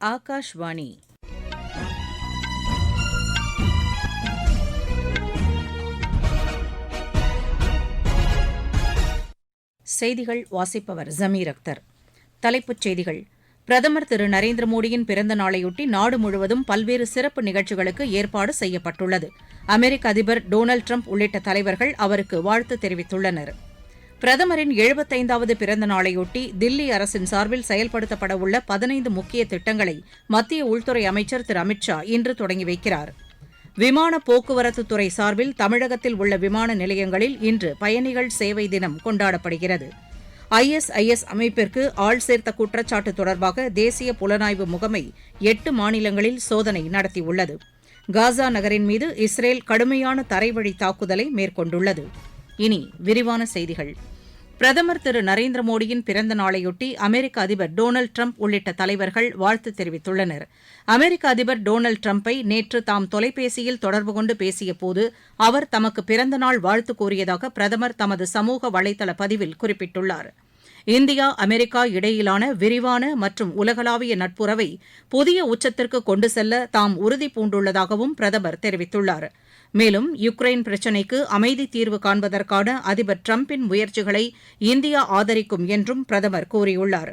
ஆகாஷ்வாணி. செய்திகள் வாசிப்பவர் ஜமீர் அக்தர். தலைப்புச் செய்திகள். பிரதமர் திரு நரேந்திர மோடியின் பிறந்த நாளையொட்டி நாடு முழுவதும் பல்வேறு சிறப்பு நிகழ்ச்சிகளுக்கு ஏற்பாடு செய்யப்பட்டுள்ளது. அமெரிக்க அதிபர் டொனால்டு டிரம்ப் உள்ளிட்ட தலைவர்கள் அவருக்கு வாழ்த்து தெரிவித்துள்ளனர். பிரதமரின் எழுபத்தைந்தாவது பிறந்த நாளையொட்டி தில்லி அரசின் சார்பில் செயல்படுத்தப்பட உள்ள பதினைந்து முக்கிய திட்டங்களை மத்திய உள்துறை அமைச்சர் திரு அமித் ஷா இன்று தொடங்கி வைக்கிறார். விமான போக்குவரத்துத் துறை சார்பில் தமிழகத்தில் உள்ள விமான நிலையங்களில் இன்று பயணிகள் சேவை தினம் கொண்டாடப்படுகிறது. ஐஎஸ்ஐஎஸ் அமைப்பிற்கு ஆள் சேர்த்த குற்றச்சாட்டு தொடர்பாக தேசிய புலனாய்வு முகமை எட்டு மாநிலங்களில் சோதனை நடத்தியுள்ளது. காசா நகரின் மீது இஸ்ரேல் கடுமையான தரைவழி தாக்குதலை மேற்கொண்டுள்ளது. இனி விரிவான செய்திகள். பிரதமர் திரு நரேந்திர மோடியின் பிறந்த நாளையொட்டி அமெரிக்க அதிபர் டொனால்டு டிரம்ப் உள்ளிட்ட தலைவர்கள் வாழ்த்து தெரிவித்துள்ளனர். அமெரிக்க அதிபர் டொனால்டு டிரம்பை நேற்று தாம் தொலைபேசியில் தொடர்பு கொண்டு பேசியபோது அவர் தமக்கு பிறந்த நாள் வாழ்த்து கூறியதாக பிரதமர் தமது சமூக வலைதள பதிவில் குறிப்பிட்டுள்ளார். இந்தியா அமெரிக்கா இடையிலான விரிவான மற்றும் உலகளாவிய நட்புறவை புதிய உச்சத்திற்கு கொண்டு செல்ல தாம் உறுதி பூண்டுள்ளதாகவும் பிரதமர் தெரிவித்துள்ளார். மேலும் யுக்ரைன் பிரச்சினைக்கு அமைதி தீர்வு காண்பதற்கான அதிபர் டிரம்பின் முயற்சிகளை இந்தியா ஆதரிக்கும் என்றும் பிரதமர் கூறியுள்ளார்.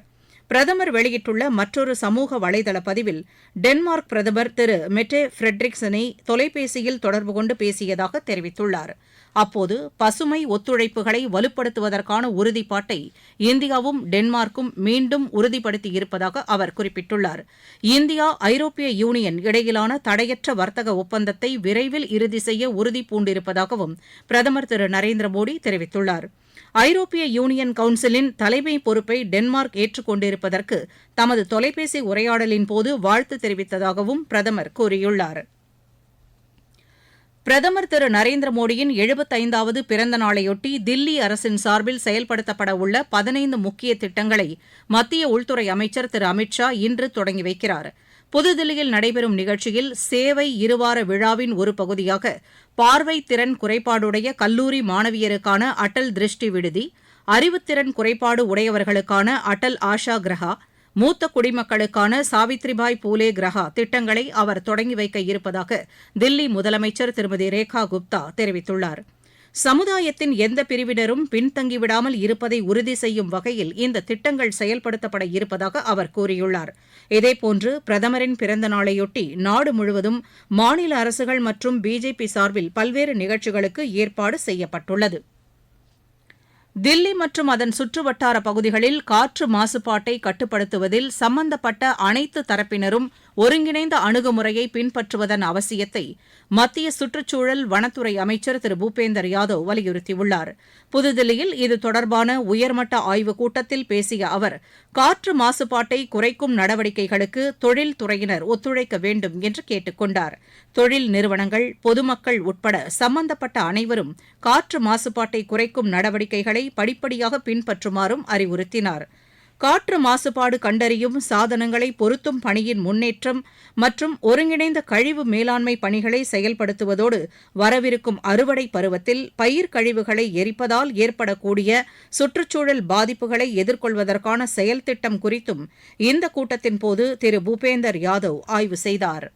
பிரதமர் வெளியிட்டுள்ள மற்றொரு சமூக வலைதள பதிவில் டென்மார்க் பிரதமர் திரு மெட்டே ஃபிரெட்ரிக்சனை தொலைபேசியில் தொடர்பு கொண்டு பேசியதாக தெரிவித்துள்ளார். அப்போது பசுமை ஒத்துழைப்புகளை வலுப்படுத்துவதற்கான உறுதிப்பாட்டை இந்தியாவும் டென்மார்க்கும் மீண்டும் உறுதிப்படுத்தியிருப்பதாக அவர் குறிப்பிட்டுள்ளார். இந்தியா ஐரோப்பிய யூனியன் இடையிலான தடையற்ற வர்த்தக ஒப்பந்தத்தை விரைவில் இறுதி செய்ய உறுதி பூண்டிருப்பதாகவும் பிரதமர் திரு நரேந்திர மோடி தெரிவித்துள்ளார். ஐரோப்பிய யூனியன் கவுன்சிலின் தலைமை பொறுப்பை டென்மார்க் ஏற்றுக்கொண்டிருப்பதற்கு தமது தொலைபேசி உரையாடலின் போது வாழ்த்து தெரிவித்ததாகவும் பிரதமர் கூறியுள்ளார். பிரதமர் திரு நரேந்திர மோடியின் எழுபத்தைந்தாவது பிறந்த நாளையொட்டி தில்லி அரசின் சார்பில் செயல்படுத்தப்பட உள்ள பதினைந்து முக்கிய திட்டங்களை மத்திய உள்துறை அமைச்சர் திரு அமித் ஷா இன்று தொடங்கி வைக்கிறார். புதுதில்லியில் நடைபெறும் நிகழ்ச்சியில் சேவை இருவார விழாவின் ஒரு பகுதியாக பார்வை திறன் குறைபாடுடைய கல்லூரி மாணவியருக்கான அடல் திருஷ்டி விடுதி அறிவுத்திறன் குறைபாடு உடையவர்களுக்கான அடல் ஆஷா கிரஹா மூத்த குடிமக்களுக்கான சாவித்ரிபாய் பூலே கிரஹா திட்டங்களை அவர் தொடங்கி வைக்க இருப்பதாக தில்லி முதலமைச்சர் திருமதி ரேகா குப்தா தெரிவித்துள்ளார். சமுதாயத்தின் எந்த பிரிவினரும் பின்தங்கிவிடாமல் இருப்பதை உறுதி செய்யும் வகையில் இந்த திட்டங்கள் செயல்படுத்தப்பட இருப்பதாக அவர் கூறியுள்ளார். இதேபோன்று பிரதமரின் பிறந்த நாளையொட்டி நாடு முழுவதும் மாநில அரசுகள் மற்றும் பிஜேபி சார்பில் பல்வேறு நிகழ்ச்சிகளுக்கு ஏற்பாடு செய்யப்பட்டுள்ளது. தில்லி மற்றும் அதன் சுற்றுவட்டார பகுதிகளில் காற்று மாசுபாட்டை கட்டுப்படுத்துவதில் சம்பந்தப்பட்ட அனைத்து தரப்பினரும் ஒருங்கிணைந்த அணுகுமுறையை பின்பற்றுவதன் அவசியத்தை மத்திய சுற்றுச்சூழல் வனத்துறை அமைச்சர் திரு. பூபேந்தர் யாதவ் வலியுறுத்தியுள்ளார். புதுதில்லியில் இது தொடர்பான உயர்மட்ட ஆய்வுக் கூட்டத்தில் பேசிய அவர் காற்று மாசுபாட்டை குறைக்கும் நடவடிக்கைகளுக்கு தொழில் துறையினர் ஒத்துழைக்க வேண்டும் என்று கேட்டுக் கொண்டார். தொழில் நிறுவனங்கள் பொதுமக்கள் உட்பட சம்பந்தப்பட்ட அனைவரும் காற்று மாசுபாட்டை குறைக்கும் நடவடிக்கைகளை படிப்படியாக பின்பற்றுமாறும் அறிவுறுத்தினார். காற்று மாசுபாடு கண்டறியும் சாதனங்களை பொருத்தும் பணியின் முன்னேற்றம் மற்றும் ஒருங்கிணைந்த கழிவு மேலாண்மை பணிகளை செயல்படுத்துவதோடு வரவிருக்கும் அறுவடை பருவத்தில் பயிர் கழிவுகளை எரிப்பதால் ஏற்படக்கூடிய சுற்றுச்சூழல் பாதிப்புகளை எதிர்கொள்வதற்கான செயல் திட்டம் குறித்தும் இந்த கூட்டத்தின்போது திரு பூபேந்தர் யாதவ் ஆய்வு செய்தார்.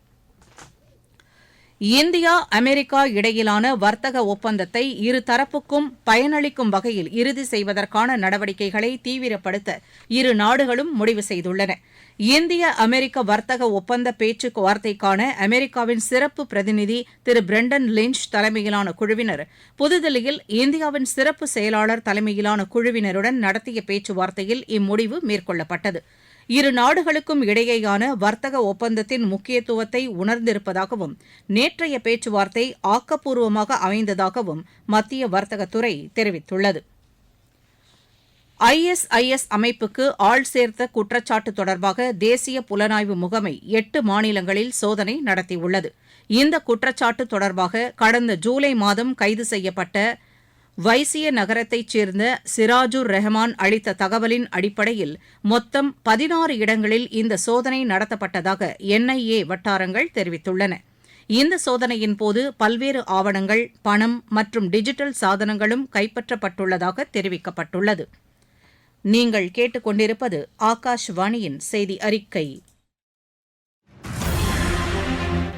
இந்தியா அமெரிக்கா இடையிலான வர்த்தக ஒப்பந்தத்தை இருதரப்புக்கும் பயனளிக்கும் வகையில் இறுதி செய்வதற்கான நடவடிக்கைகளை தீவிரப்படுத்த இரு நாடுகளும் முடிவு செய்துள்ளன. இந்திய அமெரிக்க வர்த்தக ஒப்பந்த பேச்சுவார்த்தைக்கான அமெரிக்காவின் சிறப்பு பிரதிநிதி திரு பிரெண்டன் லிஞ்ச் தலைமையிலான குழுவினர் புதுதில்லியில் இந்தியாவின் சிறப்பு செயலாளர் தலைமையிலான குழுவினருடன் நடத்திய பேச்சுவார்த்தையில் இம்முடிவு மேற்கொள்ளப்பட்டது. இரு நாடுகளுக்கும் இடையேயான வர்த்தக ஒப்பந்தத்தின் முக்கியத்துவத்தை உணர்ந்திருப்பதாகவும் நேற்றைய பேச்சுவார்த்தை ஆக்கப்பூர்வமாக அமைந்ததாகவும் மத்திய வர்த்தகத்துறை தெரிவித்துள்ளது. ஐஎஸ்ஐஎஸ் அமைப்புக்கு ஆள் சேர்த்த குற்றச்சாட்டு தொடர்பாக தேசிய புலனாய்வு முகமை எட்டு மாநிலங்களில் சோதனை நடத்தியுள்ளது. இந்த குற்றச்சாட்டு தொடர்பாக கடந்த ஜூலை மாதம் கைது செய்யப்பட்ட வைசிய நகரத்தைச் சேர்ந்த சிராஜூர் ரெஹமான் அளித்த தகவலின் அடிப்படையில் மொத்தம் பதினாறு இடங்களில் இந்த சோதனை நடத்தப்பட்டதாக என்ஐஏ வட்டாரங்கள் தெரிவித்துள்ளன. இந்த சோதனையின் போது பல்வேறு ஆவணங்கள் பணம் மற்றும் டிஜிட்டல் சாதனங்களும் கைப்பற்றப்பட்டுள்ளதாக தெரிவிக்கப்பட்டுள்ளது. நீங்கள் கேட்டுக்கொண்டிருப்பது ஆகாஷ்வாணியின் செய்தி அறிக்கை.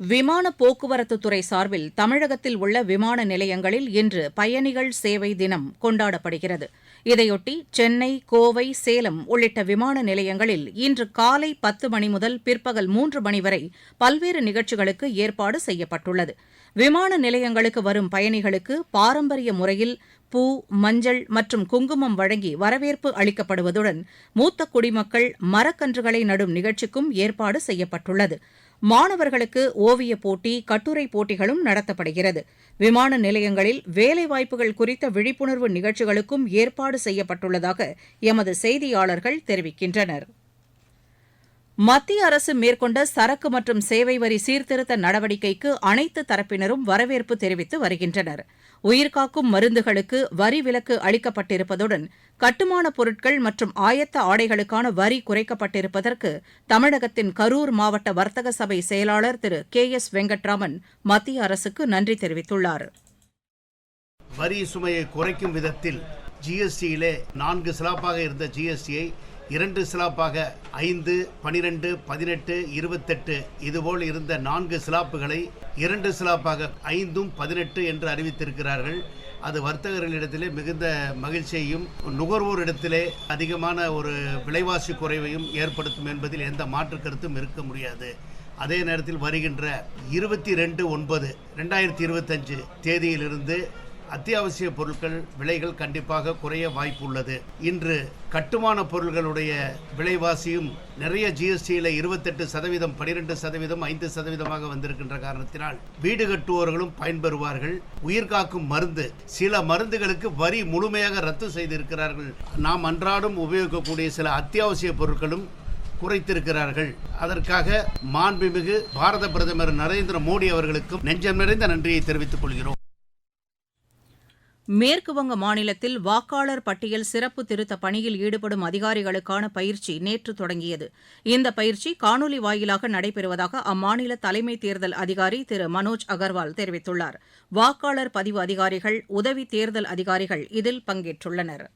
விமான போக்குவரத்து துறை சார்பில் தமிழகத்தில் உள்ள விமான நிலையங்களில் இன்று பயணிகள் சேவை தினம் கொண்டாடப்படுகிறது. இதையொட்டி சென்னை கோவை சேலம் உள்ளிட்ட விமான நிலையங்களில் இன்று காலை பத்து மணி முதல் பிற்பகல் மூன்று மணி வரை பல்வேறு நிகழ்ச்சிகளுக்கு ஏற்பாடு செய்யப்பட்டுள்ளது. விமான நிலையங்களுக்கு வரும் பயணிகளுக்கு பாரம்பரிய முறையில் பூ மஞ்சள் மற்றும் குங்குமம் வழங்கி வரவேற்பு அளிக்கப்படுவதுடன் மூத்த குடிமக்கள் மரக்கன்றுகளை நடும் நிகழ்ச்சிக்கும் ஏற்பாடு செய்யப்பட்டுள்ளது. மாணவர்களுக்கு ஓவியப் போட்டி கட்டுரைப் போட்டிகளும் நடத்தப்படுகிறது. விமான நிலையங்களில் வேலைவாய்ப்புகள் குறித்த விழிப்புணர்வு நிகழ்ச்சிகளுக்கும் ஏற்பாடு செய்யப்பட்டுள்ளதாக எமது செய்தியாளர்கள் தெரிவிக்கின்றனர். மத்திய அரசு மேற்கொண்ட சரக்கு மற்றும் சேவை வரி சீர்திருத்த நடவடிக்கைக்கு அனைத்து தரப்பினரும் வரவேற்பு தெரிவித்து வருகின்றனர். உயிர்காக்கும் மருந்துகளுக்கு வரி விலக்கு அளிக்கப்பட்டிருப்பதுடன் கட்டுமானப் பொருட்கள் மற்றும் ஆயத்த ஆடைகளுக்கான வரி குறைக்கப்பட்டிருப்பதற்கு தமிழகத்தின் கரூர் மாவட்ட வர்த்தக சபை செயலாளர் திரு கே எஸ் வெங்கட்ராமன் மத்திய அரசுக்கு நன்றி தெரிவித்துள்ளார். வரி சுமையை குறைக்கும் விதத்தில் ஜிஎஸ்டியிலே நான்கு சிலாப்பாக இருந்த ஜிஎஸ்டியை இரண்டு சிலாப்பாக ஐந்து பனிரெண்டு பதினெட்டு இருபத்தெட்டு இதுபோல் இருந்த நான்கு சிலாப்புகளை இரண்டு சிலாப்பாக ஐந்தும் பதினெட்டு என்று அறிவித்திருக்கிறார்கள். அது வர்த்தகர்களிடத்திலே மிகுந்த மகிழ்ச்சியையும் நுகர்வோர் இடத்திலே அதிகமான ஒரு விலைவாசி குறைவையும் ஏற்படுத்தும் என்பதில் எந்த மாற்று கருத்தும் இருக்க முடியாது. அதே நேரத்தில் வருகின்ற இருபத்தி ரெண்டு ஒன்பது ரெண்டாயிரத்தி இருபத்தஞ்சு தேதியிலிருந்து அத்தியாவசிய பொருட்கள் விலைகள் கண்டிப்பாக குறைய வாய்ப்பு உள்ளது இன்று கட்டுமான பொருள்களுடைய விலைவாசியும் நிறைய ஜிஎஸ்டியில் இருபத்தெட்டு சதவீதம் பனிரெண்டு சதவீதம் ஐந்து சதவீதமாக வந்திருக்கின்ற காரணத்தினால் வீடு கட்டுவோர்களும் பயன்பெறுவார்கள். உயிர்காக்கும் மருந்து சில மருந்துகளுக்கு வரி முழுமையாக ரத்து செய்திருக்கிறார்கள். நாம் அன்றாடம் உபயோகிக்கக்கூடிய சில அத்தியாவசிய பொருட்களும் குறைத்திருக்கிறார்கள். அதற்காக மாண்புமிகு பாரத பிரதமர் நரேந்திர மோடி அவர்களுக்கும் நெஞ்சம் நிறைந்த நன்றியை தெரிவித்துக் கொள்கிறோம். மேற்குவங்க மாநிலத்தில் வாக்காளர் பட்டியல் சிறப்பு திருத்த பணியில் ஈடுபடும் அதிகாரிகளுக்கான பயிற்சி நேற்று தொடங்கியது. இந்த பயிற்சி காணொலி வாயிலாக நடைபெறுவதாக அம்மாநில தலைமை தேர்தல் அதிகாரி திரு மனோஜ் அகர்வால் தெரிவித்துள்ளார். வாக்காளர் பதிவு அதிகாரிகள் உதவி தேர்தல் அதிகாரிகள் இதில் பங்கேற்றுள்ளனா்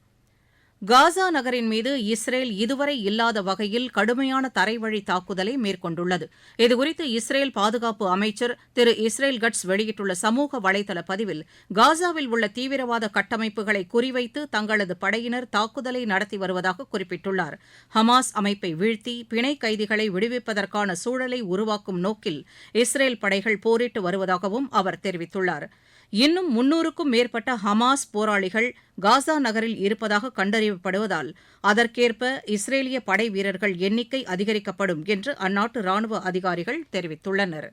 காசா நகரின் மீது இஸ்ரேல் இதுவரை இல்லாத வகையில் கடுமையான தரைவழி தாக்குதலை மேற்கொண்டுள்ளது. இதுகுறித்து இஸ்ரேல் பாதுகாப்பு அமைச்சர் திரு இஸ்ரேல் கட்ஸ் வெளியிட்டுள்ள சமூக வலைதள பதிவில் காசாவில் உள்ள தீவிரவாத கட்டமைப்புகளை குறிவைத்து தங்களது படையினர் தாக்குதலை நடத்தி வருவதாக குறிப்பிட்டுள்ளார். ஹமாஸ் அமைப்பை வீழ்த்தி பிணை கைதிகளை விடுவிப்பதற்கான சூழலை உருவாக்கும் நோக்கில் இஸ்ரேல் படைகள் போரிட்டு வருவதாகவும் அவர் தெரிவித்துள்ளார். இன்னும் முன்னூறுக்கும் மேற்பட்ட ஹமாஸ் போராளிகள் காசா நகரில் இருப்பதாக கண்டறியப்படுவதால் அதற்கேற்ப இஸ்ரேலிய படை வீரர்கள் எண்ணிக்கை அதிகரிக்கப்படும் என்று அந்நாட்டு ராணுவ அதிகாரிகள் தெரிவித்துள்ளனர்.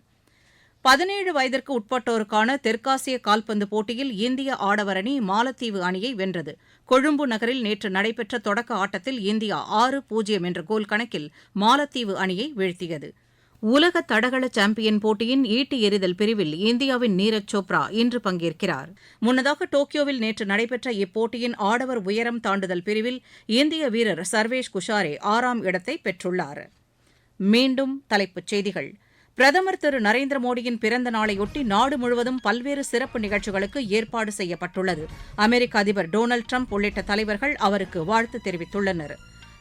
பதினேழு வயதிற்கு உட்பட்டோருக்கான தெற்காசிய கால்பந்து போட்டியில் இந்திய ஆடவர் அணி மாலத்தீவு அணியை வென்றது. கொழும்பு நகரில் நேற்று நடைபெற்ற தொடக்க ஆட்டத்தில் இந்தியா ஆறு பூஜ்ஜியம் என்ற கோல் கணக்கில் மாலத்தீவு அணியை வீழ்த்தியது. உலக தடகள சாம்பியன் போட்டியின் ஈட்டி எறிதல் பிரிவில் இந்தியாவின் நீரஜ் சோப்ரா இன்று பங்கேற்கிறார். முன்னதாக டோக்கியோவில் நேற்று நடைபெற்ற இப்போட்டியின் ஆடவர் உயரம் தாண்டுதல் பிரிவில் இந்திய வீரர் சர்வேஷ் குஷாரே ஆறாம் இடத்தை பெற்றுள்ளார். மீண்டும் தலைப்புச் செய்திகள். பிரதமர் திரு நரேந்திர மோடியின் பிறந்த நாளையொட்டி நாடு முழுவதும் பல்வேறு சிறப்பு நிகழ்ச்சிகளுக்கு ஏற்பாடு செய்யப்பட்டுள்ளது. அமெரிக்க அதிபர் டொனால்டு ட்ரம்ப் உள்ளிட்ட தலைவர்கள் அவருக்கு வாழ்த்து தெரிவித்துள்ளனா்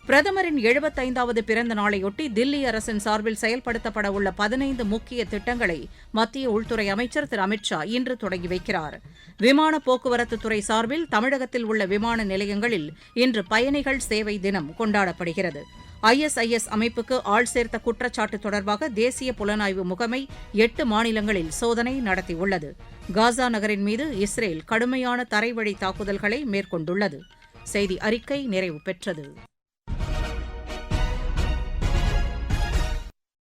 பிரதமரின் எழுபத்தைந்தாவது பிறந்த நாளையொட்டி தில்லி அரசின் சார்பில் செயல்படுத்தப்பட உள்ள பதினைந்து முக்கிய திட்டங்களை மத்திய உள்துறை அமைச்சர் திரு அமித் ஷா இன்று தொடங்கி வைக்கிறார். விமான போக்குவரத்து துறை சார்பில் தமிழகத்தில் உள்ள விமான நிலையங்களில் இன்று பயணிகள் சேவை தினம் கொண்டாடப்படுகிறது. ஐஎஸ்ஐஎஸ் அமைப்புக்கு ஆள் சேர்த்த குற்றச்சாட்டு தொடர்பாக தேசிய புலனாய்வு முகமை எட்டு மாநிலங்களில் சோதனை நடத்தியுள்ளது. காசா நகரின் மீது இஸ்ரேல் கடுமையான தரைவழி தாக்குதல்களை மேற்கொண்டுள்ளது. செய்தி அறிக்கை நிறைவு பெற்றது.